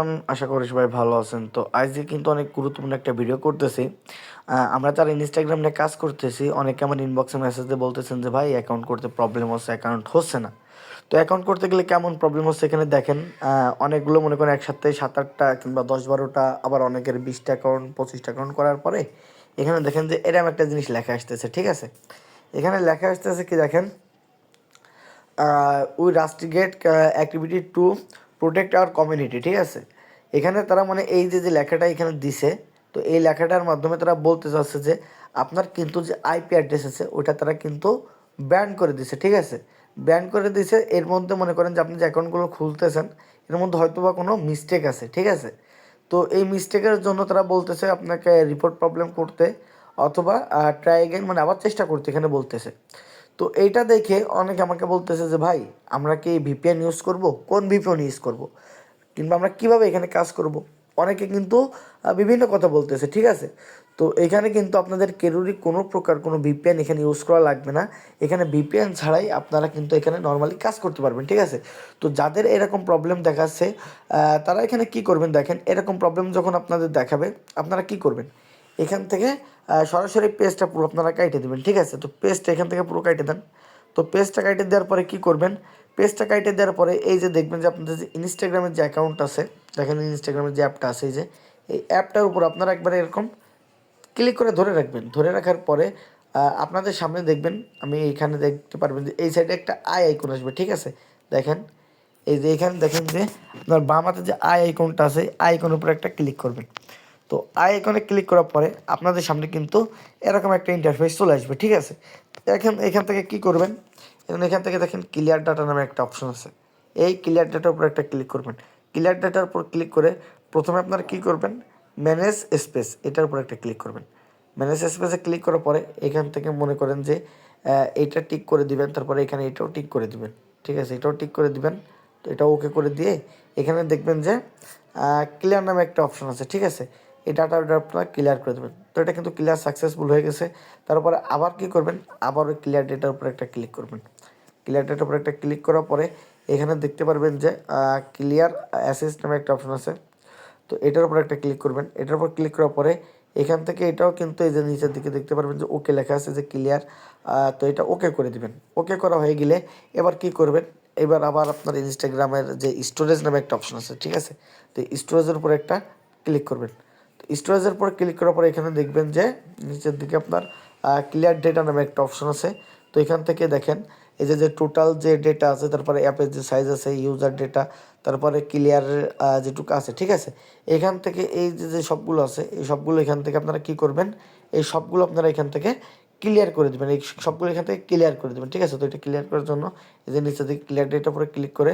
Everyone আশা করি সবাই ভালো আছেন। তো আজকে কিন্তু অনেক গুরুত্বপূর্ণ একটা ভিডিও করতেছি। আমরা যারা ইনস্টাগ্রাম নিয়ে কাজ করতেছি, অনেকে আমার ইনবক্সে মেসেজ দিয়ে বলতেছেন যে, ভাই অ্যাকাউন্ট করতে প্রবলেম হচ্ছে অ্যাকাউন্ট হচ্ছে না। তো অ্যাকাউন্ট করতে গেলে কেমন প্রবলেম হচ্ছে এখানে দেখেন অনেকগুলো মনে করেন একসাথে সাত আটটা কিংবা দশ বারোটা আবার অনেকের বিশটা অ্যাকাউন্ট পঁচিশটা অ্যাকাউন্ট করার পরে এখানে দেখেন যে এরকম একটা জিনিস লেখা আসতেছে, ঠিক আছে? এখানে লেখা আসতেছে কি দেখেন? We rusticate activity to protect our community ঠিক আছে? এখানে তারা মানে এই যে যে লেখাটা এখানে দিছে, তো এই লেখাটার মাধ্যমে তারা বলতে চাচ্ছে যে, আপনার কিন্তু যে আইপি অ্যাড্রেস আছে, ওটা তারা কিন্তু ব্যান করে দিছে, ঠিক আছে? ব্যান করে দিছে, এর মধ্যে মনে করেন যে আপনি যে অ্যাকাউন্টগুলো খুলতেছেন, এর মধ্যে হয়তো বা কোনো মিস্টেক আছে, ঠিক আছে? তো এই মিস্টেকের জন্য তারা বলতেছে আপনাকে রিপোর্ট প্রবলেম করতে, অথবা ট্রাই এগেন মানে আবার চেষ্টা করতে এখানে বলতেছে। তো এইটা দেখে অনেকে আমাকে বলতেছে যে, ভাই, আমরা কি ভিপিএন ইউজ করব? কোন ভিপিএন ইউজ করব? কিংবা আমরা কীভাবে এখানে কাজ করব? অনেকে কিন্তু বিভিন্ন কথা বলতেছে, ঠিক আছে? তো এখানে কিন্তু আপনাদের কেরুরি কোনো প্রকার কোনো ভিপিএন এখানে ইউজ করা লাগবে না। এখানে ভিপিএন ছাড়াই আপনারা কিন্তু এখানে নর্মালি কাজ করতে পারবেন, ঠিক আছে? তো যাদের এরকম প্রবলেম দেখাচ্ছে তারা এখানে কি করবেন দেখেন, এরকম প্রবলেম যখন আপনাদের দেখাবে, আপনারা কি করবেন? এখান থেকে সরাসরি পেজটা পুরো আপনারা কাইটে দেবেন, ঠিক আছে? তো পেজটা এখান থেকে পুরো কাইটে দেন। তো পেজটা কাইটে দেওয়ার পরে কি করবেন? পেজটা কাইটে দেওয়ার পরে এই যে দেখবেন যে আপনাদের যে ইনস্টাগ্রামের যে অ্যাকাউন্ট আছে, দেখেন ইনস্টাগ্রামের যে অ্যাপটা আছে, এই যে, এই অ্যাপটার উপর আপনারা একবার এরকম ক্লিক করে ধরে রাখবেন। ধরে রাখার পরে আপনাদের সামনে দেখবেন, আমি এখানে দেখতে পারবেন যে এই সাইডে একটা আই আইকন আসবে, ঠিক আছে? দেখেন, এই যে এখানে দেখেন যে আপনার বাম হাতে যে আই আইকনটা আছে আই আইকনের উপর একটা ক্লিক করবেন। তো আই এখানে ক্লিক করার পরে আপনাদের সামনে কিন্তু এরকম একটা ইন্টারফেস চলে আসবে, ঠিক আছে? এখন এখান থেকে কি করবেন? এখন এখান থেকে দেখেন ক্লিয়ার ডাটা নামে একটা অপশন আছে। এই ক্লিয়ার ডাটার উপর একটা ক্লিক করবেন। ক্লিয়ার ডাটার উপর ক্লিক করে প্রথমে আপনারা কি করবেন? ম্যানেজ স্পেস এটার উপর একটা ক্লিক করবেন। ম্যানেজ স্পেসে ক্লিক করার পরে এখান থেকে মনে করেন যে এইটা টিক করে দিবেন, তারপরে এখানে এটাও টিক করে দিবেন, ঠিক আছে? এটাও টিক করে দিবেন, তো এটা ওকে করে দিয়ে এখানে দেখবেন যে ক্লিয়ার নামে একটা অপশন আছে, ঠিক আছে? এই ডাটাটা আপনারা ক্লিয়ার করে দেবেন। তো এটা কিন্তু ক্লিয়ার সাকসেসফুল হয়ে গেছে। তারপরে আবার কি করবেন? আবার ওই ক্লিয়ার ডেটার উপর একটা ক্লিক করবেন। ক্লিয়ার ডেটার উপর একটা ক্লিক করার পরে এখানে দেখতে পারবেন যে ক্লিয়ার অ্যাসেস নামে একটা অপশন আছে। তো এটার উপর একটা ক্লিক করবেন। এটার উপর ক্লিক করার পরে এখান থেকে এটাও কিন্তু এই যে নিচের দিকে দেখতে পারবেন যে ওকে লেখা আছে যে ক্লিয়ার তো এটা ওকে করে দিবেন। ওকে করা হয়ে গেলে এবার কি করবেন? এবার আবার আপনার ইনস্টাগ্রামের যে স্টোরেজ নামে একটা অপশন আছে, ঠিক আছে? তো স্টোরেজের উপর একটা ক্লিক করবেন। স্টোরেজের উপর ক্লিক করার পরে এখানে দেখবেন যে নিচের দিকে আপনার ক্লিয়ার ডেটা নামে একটা অপশন আছে। তো এখান থেকে দেখেন, এই যে যে টোটাল যে ডেটা আছে, তারপরে অ্যাপের যে সাইজ আছে ইউজার ডেটা তারপরে ক্লিয়ার যেটুকু আছে, ঠিক আছে? এখান থেকে এই যে যে সবগুলো আছে, এই সবগুলো এখান থেকে আপনারা কি করবেন? এই সবগুলো আপনারা এখান থেকে ক্লিয়ার করে দেবেন। এই সবগুলো এখান থেকে ক্লিয়ার করে দেবেন, ঠিক আছে? তো এটা ক্লিয়ার করার জন্য এই যে নিচে দিকে ক্লিয়ার ডেটা পরে ক্লিক করে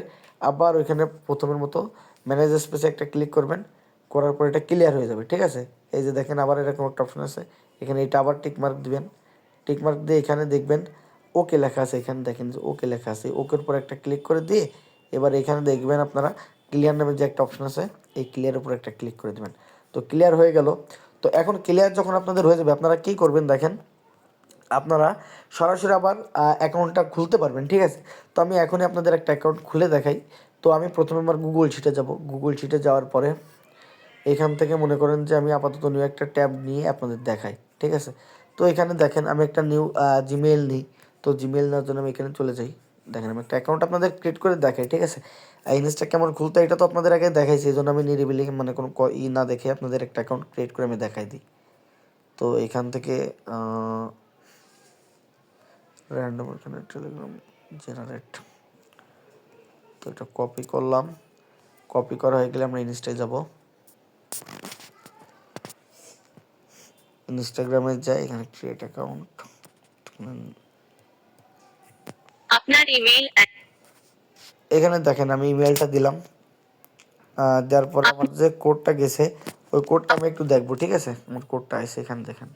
আবার ওইখানে প্রথমের মতো ম্যানেজ স্পেসে একটা ক্লিক করবেন। করার পর এটা ক্লিয়ার হয়ে যাবে, ঠিক আছে? এই যে দেখেন আবার এরকম একটা অপশন আছে। এখানে এটা আবার টিক মার্ক দিবেন। টিক মার্ক দিয়ে এখানে দেখবেন ওকে লেখা আছে। এখানে দেখেন যে ওকে লেখা আছে। ওকের উপর একটা ক্লিক করে দিয়ে এবার এখানে দেখবেন আপনারা ক্লিয়ার নামে যে একটা অপশন আছে, এই ক্লিয়ার উপর একটা ক্লিক করে দেবেন। তো ক্লিয়ার হয়ে গেল। তো এখন ক্লিয়ার যখন আপনাদের হয়ে যাবে, আপনারা কি করবেন দেখেন? আপনারা সরাসরি আবার অ্যাকাউন্টটা খুলতে পারবেন, ঠিক আছে? তো আমি এখনই আপনাদের একটা অ্যাকাউন্ট খুলে দেখাই। তো আমি প্রথমে আমার গুগল শিটে যাব। গুগল শিটে যাওয়ার পরে এখান থেকে মনে করেন যে আমি আপাতত নিউ একটা ট্যাব নিয়ে আপনাদের দেখাই, ঠিক আছে? তো এখানে দেখেন আমি একটা নিউ জিমেল নিই। তো জিমেল নেওয়ার জন্য আমি এখানে চলে যাই। দেখেন আমি একটা অ্যাকাউন্ট আপনাদের ক্রিয়েট করে দেখাই, ঠিক আছে? ইনস্টা কেমন খুলতে, এটা তো আপনাদের আগে দেখাইছি এই জন্য আমি নিরিবিলি মানে কোনো ই না দেখে আপনাদের একটা অ্যাকাউন্ট ক্রিয়েট করে আমি দেখাই দিই। তো এখান থেকে র্যান্ডম এখানে টেলিগ্রাম জেনারেট তো এটা কপি করলাম। কপি করা হয়ে গেলে আমরা ইনস্টায় যাব। ইনস্টাগ্রামে যাই এখানে ক্রিয়েট অ্যাকাউন্ট আপনার ইমেইল এখানে দেখেন আমি ইমেলটা দিলাম। দেওয়ার পরে আমার যে কোডটা গেছে ওই কোডটা আমি একটু দেখব ঠিক আছে? আমার কোডটা আছে এখানে দেখেন।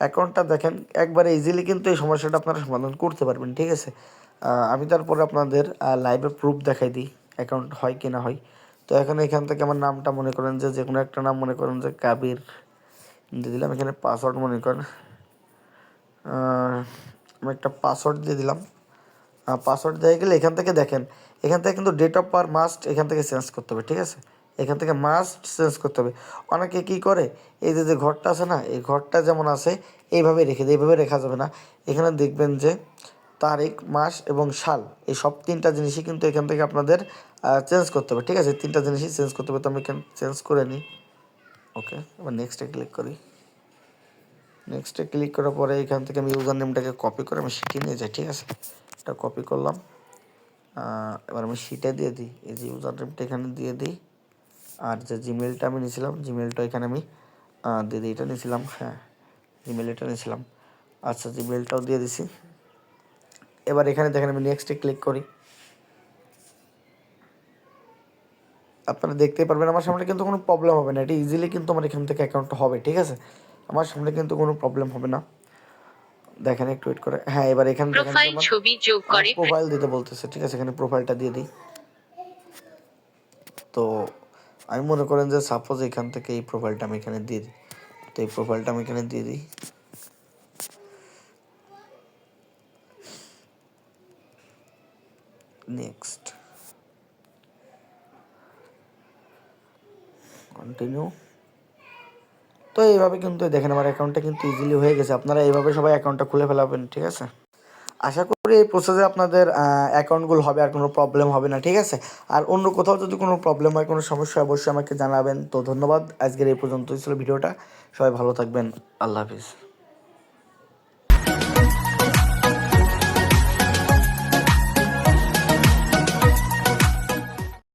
অ্যাকাউন্টটা দেখেন একবারে ইজিলি কিন্তু এই সমস্যাটা আপনারা সমাধান করতে পারবেন ঠিক আছে? আমি তারপরে আপনাদের লাইভে প্রুফ দেখাই দিই অ্যাকাউন্ট হয় কি না হয়। তো এখন এখান থেকে আমার নামটা মনে করেন যে যে কোনো একটা নাম মনে করেন যে কাবির দিয়ে দিলাম, এখানে পাসওয়ার্ড মনে করেন। আমি একটা পাসওয়ার্ড দিয়ে দিলাম। পাসওয়ার্ড দিয়ে গেলে এখান থেকে দেখেন, এখান থেকে কিন্তু ডেট অফ বার্থ মাস্ট এখান থেকে চেঞ্জ করতে হবে, ঠিক আছে? এখান থেকে মাস্ট চেঞ্জ করতে হবে। অনেকে কী করে, এই যে যে ঘরটা আছে না, এই ঘরটা যেমন আছে, এইভাবে রেখে দেয়, এইভাবে রেখা যাবে না। এখানে দেখবেন যে তারিখ, মাস এবং সাল, এই সব তিনটা জিনিসই কিন্তু এখান থেকে আপনাদের চেঞ্জ করতে হবে, ঠিক আছে? তিনটা জিনিসই চেঞ্জ করতে হবে, তো আমি এখানে চেঞ্জ করে নিই। ওকে এবার নেক্সটে ক্লিক করি। নেক্সটে ক্লিক করার পরে এখান থেকে আমি ইউজার নেমটাকে কপি করে আমি শিটে নিয়ে যাই, ঠিক আছে? এটা কপি করলাম। এবার আমি শিটে দিয়ে দিই। এই যে ইউজার নেমটা এখানে দিয়ে দিই। আর যে জিমেলটা আমি নিয়েছিলাম জিমেলটা এখানে আমি দিয়ে দিই। এটা নিয়েছিলাম হ্যাঁ জিমেল এটা নিয়েছিলাম। আচ্ছা জিমেলটাও দিয়ে দিছি। এবার এখানে দেখেন আমি নেক্সটে ক্লিক করি। আপনারা দেখতেই পারবেন আমার সামনে কিন্তু কোনো প্রবলেম হবে না। এটা ইজিলি কিন্তু আমার এখান থেকে অ্যাকাউন্টটা হবে ঠিক আছে? আমার সামনে কিন্তু কোনো প্রবলেম হবে না। দেখেন একটু ওয়েট করে। হ্যাঁ এবার এখানে প্রোফাইল ছবি যোগ করে। প্রোফাইল দিতে বলতেছে ঠিক আছে? এখানে প্রোফাইলটা দিয়ে দিই। তো আমি মনে করেন যে সাপোজ এখান থেকে এই প্রোফাইলটা আমি এখানে দিয়ে দিই। তো এই প্রোফাইলটা আমি এখানে দিয়ে দিই। নেক্সট কন্টিনিউ তো এইভাবে কিন্তু দেখেন আমার অ্যাকাউন্টটা কিন্তু ইজিলি হয়ে গেছে। আপনারা এইভাবে সবাই অ্যাকাউন্টটা খুলে ফেলাবেন, ঠিক আছে? আশা করি এই প্রসেসে আপনাদের অ্যাকাউন্টগুলো হবে আর কোনো প্রবলেম হবে না, ঠিক আছে? আর অন্য কোথাও যদি কোনো প্রবলেম হয়, কোনো সমস্যা অবশ্যই আমাকে জানাবেন। তো ধন্যবাদ। আজকের এই পর্যন্তই ছিল ভিডিওটা। সবাই ভালো থাকবেন। আল্লাহ হাফিজ।